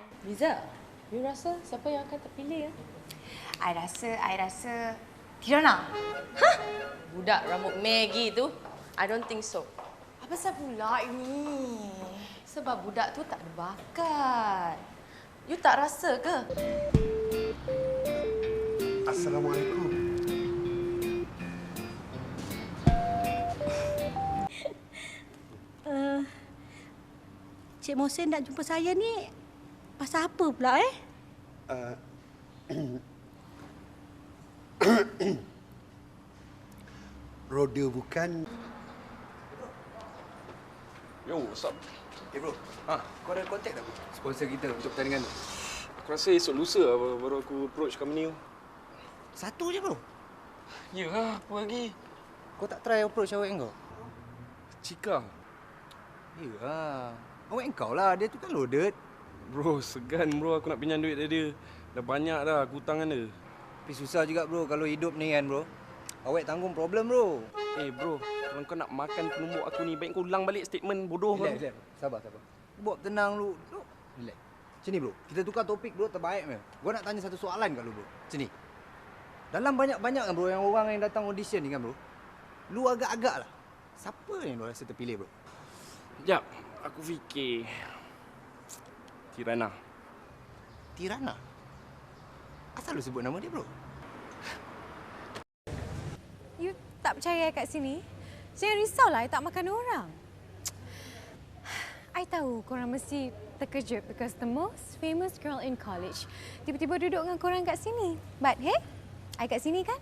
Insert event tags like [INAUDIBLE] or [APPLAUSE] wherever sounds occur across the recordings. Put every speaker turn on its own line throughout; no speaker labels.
kan?
Liza, you rasa siapa yang akan terpilih ya?
I rasa, I rasa Tirana.
Budak rambut Maggie tu? I don't think so.
Apa sebab pula ini?
Sebab budak tu tak ada bakat. You tak rasa ke?
Assalamualaikum.
Uh, Cik Mohsen nak jumpa saya ni pasal apa pula eh?
Uh, [COUGHS] roda bukan
Yo, what's up?
Eh bro,
Ha,
kau ada kontak tak bro? Sponsor kita untuk pertandingan tu.
aku rasa esok lusa lah baru, baru aku approach company tu.
Satu je bro.
Ya lah, apa lagi?
Kau tak try approach awak kau?
Cika.
Ya lah. Awak kau lah, dia tu kan loaded.
Bro, segan bro aku nak pinjam duit dari dia. Dah banyak dah aku hutang dia.
Tapi susah juga bro kalau hidup ni kan bro. Awak tanggung problem bro.
Eh bro, kalau kau nak makan penumbuk aku ni, baik kau ulang balik statement bodoh kau.
Relax, relax. Sabar, sabar. Buat tenang lu. Lu, relax. Sini bro, kita tukar topik bro terbaik ni. Gua nak tanya satu soalan kat lu bro. Sini. Dalam banyak-banyak kan bro yang orang yang datang audition ni kan bro. Lu agak-agak lah. Siapa yang lu rasa terpilih bro?
Sekejap, aku fikir. Tirana.
Tirana. Asal lu sebut nama dia bro?
You tak percaya I kat sini? Jangan risaulah, I tak makan orang. I tahu korang mesti terkejut because the most famous girl in college tiba-tiba duduk dengan korang kat sini. But hey, I kat sini kan?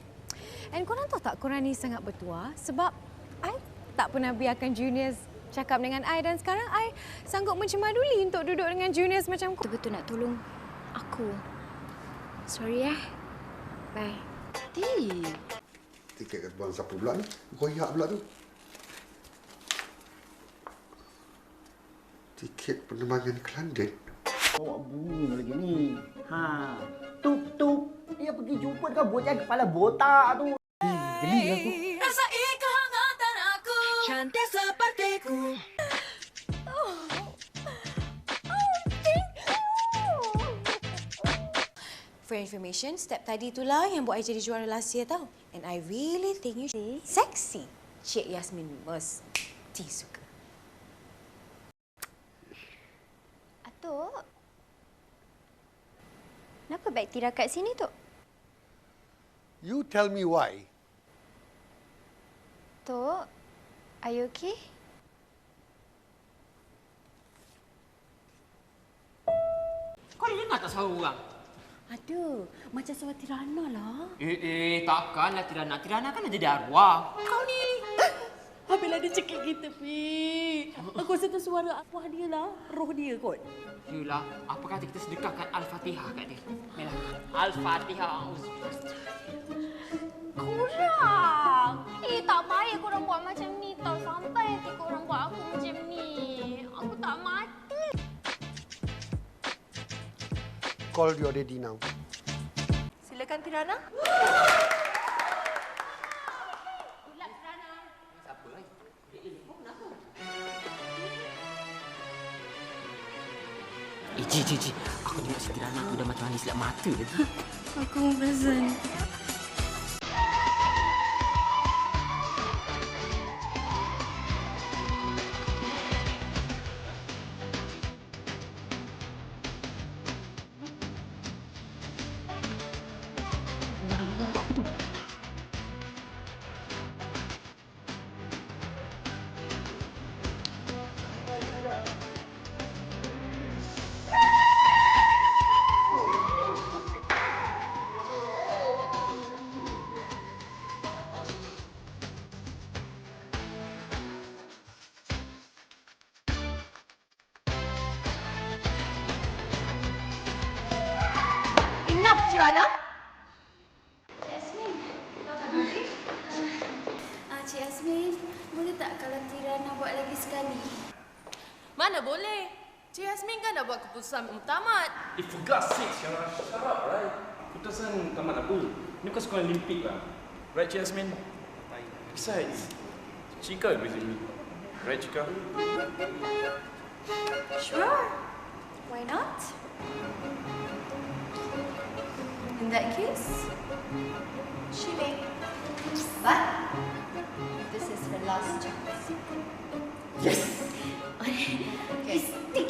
And korang tahu tak korang ni sangat bertuah sebab I tak pernah biarkan juniors cakap dengan I dan sekarang I sanggup mencemaduli untuk duduk dengan juniors macam kau.
Betul-betul nak tolong aku. Sorry eh. Bye.
tiket kat tuan siapa pula ni? Koyak pula tu. Tiket penerbangan ke London.
Awak bunyi lagi ni. Ha. Tup tup. Dia pergi jumpa dengan bocah kepala botak tu. Geli aku.
Rasai kehangatan aku. Cantik
For your information, step tadi itulah yang buat I jadi juara last year tau. And I really think you sexy. Cik Yasmin mesti suka.
Atuk. Kenapa beg Tira kat sini, Tok?
You tell me why.
Tok, are you okay?
Kau ada dengar tak suara orang?
Ada. Macam suara Tirana lah.
Eh, eh, takkanlah Tirana. Tirana kan ada arwah. Kau ni.
Apabila dia cekik kita, Pi. Aku rasa tu suara arwah dia lah. Roh dia kot.
Yelah, apa kata kita sedekahkan Al-Fatihah kat dia? Mela, Al-Fatihah.
Kurang.
Call your daddy now.
Silakan Tirana.
Eh, Ji, Ji, Ji. Aku tengok si Tirana tu dah macam manis silap mata.
Aku perasan.
Tirana!
Yasmin. Ah, Cik Yasmin, boleh tak kalau Tira nak buat lagi sekali?
Mana boleh? Cik Yasmin kan dah buat keputusan muktamad.
Eh, for God's sake, Syarah. Shut up, right? Putusan tamat apa? Ni bukan sekolah Olimpik lah. Right, Cik Yasmin? Besides, Cika is with me. Right, Cika?
Sure.
Why not? In that case, she may. But this is her last chance.
Yes. [LAUGHS]